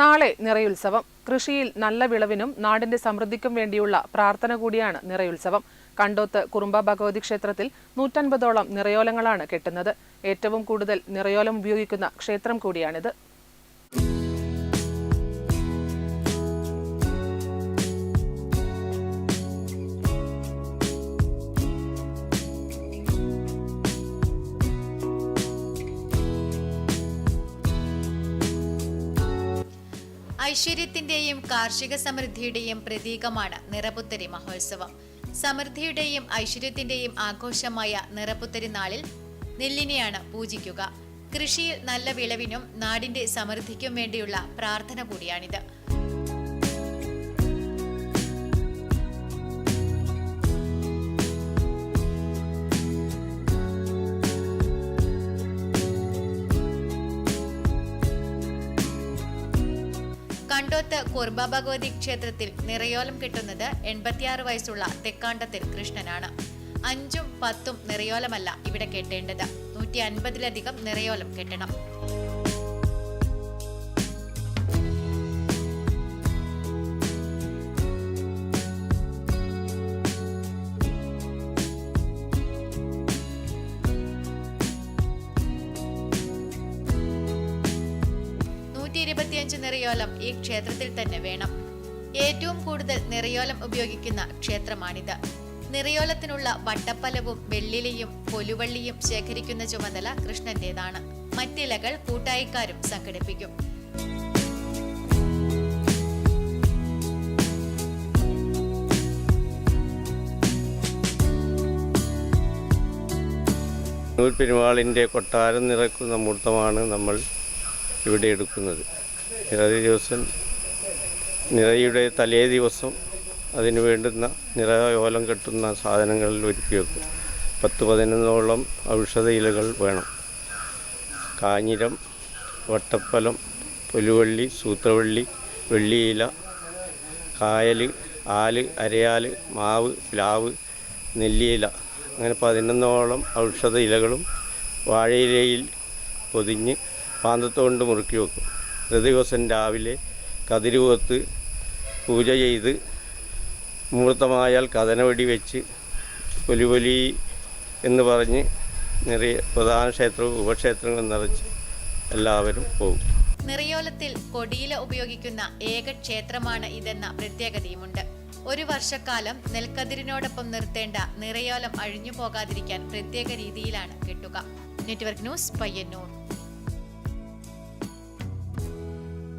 നാളെ നിറയുത്സവം. കൃഷിയിൽ നല്ല വിളവിനും നാടിന്റെ സമൃദ്ധിക്കും വേണ്ടിയുള്ള പ്രാർത്ഥന കൂടിയാണ് നിറയുത്സവം. കണ്ടോത്ത് കുറുമ്പ ഭഗവതി ക്ഷേത്രത്തിൽ നൂറ്റൻപതോളം നിറയോലങ്ങളാണ് കെട്ടുന്നത്. ഏറ്റവും കൂടുതൽ നിറയോലം ഉപയോഗിക്കുന്ന ക്ഷേത്രം കൂടിയാണിത്. ഐശ്വര്യത്തിന്റെയും കാർഷിക സമൃദ്ധിയുടെയും പ്രതീകമാണ് നിറപുത്തരി മഹോത്സവം. സമൃദ്ധിയുടെയും ഐശ്വര്യത്തിന്റെയും ആഘോഷമായ നിറപുത്തരി നാളിൽ നെല്ലിനെയാണ് പൂജിക്കുക. കൃഷിയിൽ നല്ല വിളവിനും നാടിന്റെ സമൃദ്ധിക്കും വേണ്ടിയുള്ള പ്രാർത്ഥന കൂടിയാണിത്. കണ്ടോത്ത് കുർബ ഭഗവതി ക്ഷേത്രത്തിൽ നിറയോലം കിട്ടുന്നത് എൺപത്തിയാറ് വയസ്സുള്ള തെക്കാണ്ടത്തിൽ കൃഷ്ണനാണ്. അഞ്ചും പത്തും നിറയോലമല്ല ഇവിടെ കെട്ടേണ്ടത്. നൂറ്റി അൻപതിലധികം നിറയോലം കെട്ടണം. ഇരുപത്തിയഞ്ച് നിറയോലം ഈ ക്ഷേത്രത്തിൽ തന്നെ വേണം. ഏറ്റവും കൂടുതൽ നിറയോലം ഉപയോഗിക്കുന്ന ക്ഷേത്രമാണിത്. നിറയോലത്തിനുള്ള വട്ടപ്പലവും വെള്ളിലയും പൊലുവള്ളിയും ശേഖരിക്കുന്ന ചുമതല കൃഷ്ണന്റേതാണ്. മറ്റിലകൾ കൂട്ടായിക്കാരും സംഘടിപ്പിക്കും. നൂൽ പെരുമാളിന്റെ കൊട്ടാരം നിറക്കുന്ന മുഹൂർത്തമാണ് നമ്മൾ ഇവിടെ എടുക്കുന്നത്. നിറയെ ദിവസം നിറയുടെ തലേ ദിവസം അതിന് വേണ്ടുന്ന നിറയോലം കെട്ടുന്ന സാധനങ്ങളിൽ ഒരുക്കി വെക്കും. പത്ത് പതിനൊന്നോളം ഔഷധ ഇലകൾ വേണം. കാഞ്ഞിരം വട്ടപ്പലം പുലുവള്ളി സൂത്രവള്ളി വെള്ളിയില കായൽ ആൽ അരയാൽ മാവ് പ്ലാവ് നെല്ലിയില അങ്ങനെ പതിനൊന്നോളം ഔഷധ ഇലകളും വാഴയിലയിൽ പൊതിഞ്ഞ് പാന്തത്തോണ്ട് മുറുക്കി വെക്കും. ദിവസം രാവിലെ കതിരുവത്ത് പൂജ ചെയ്ത് മുഹൂർത്തമായാൽ കഥനവടി വെച്ച് പൊലിപൊലി എന്ന് പറഞ്ഞ് നിറയെ പ്രധാന ക്ഷേത്രവും ഉപക്ഷേത്രങ്ങൾ നിറച്ച് എല്ലാവരും പോകും. നിറയോലത്തിൽ കൊടിയില ഉപയോഗിക്കുന്ന ഏക ക്ഷേത്രമാണ് ഇതെന്ന പ്രത്യേകതയുമുണ്ട്. ഒരു വർഷക്കാലം നെൽക്കതിരിനോടൊപ്പം നിർത്തേണ്ട നിറയോലം അഴിഞ്ഞു പോകാതിരിക്കാൻ പ്രത്യേക രീതിയിലാണ് കെട്ടുക. Network news Payyanur.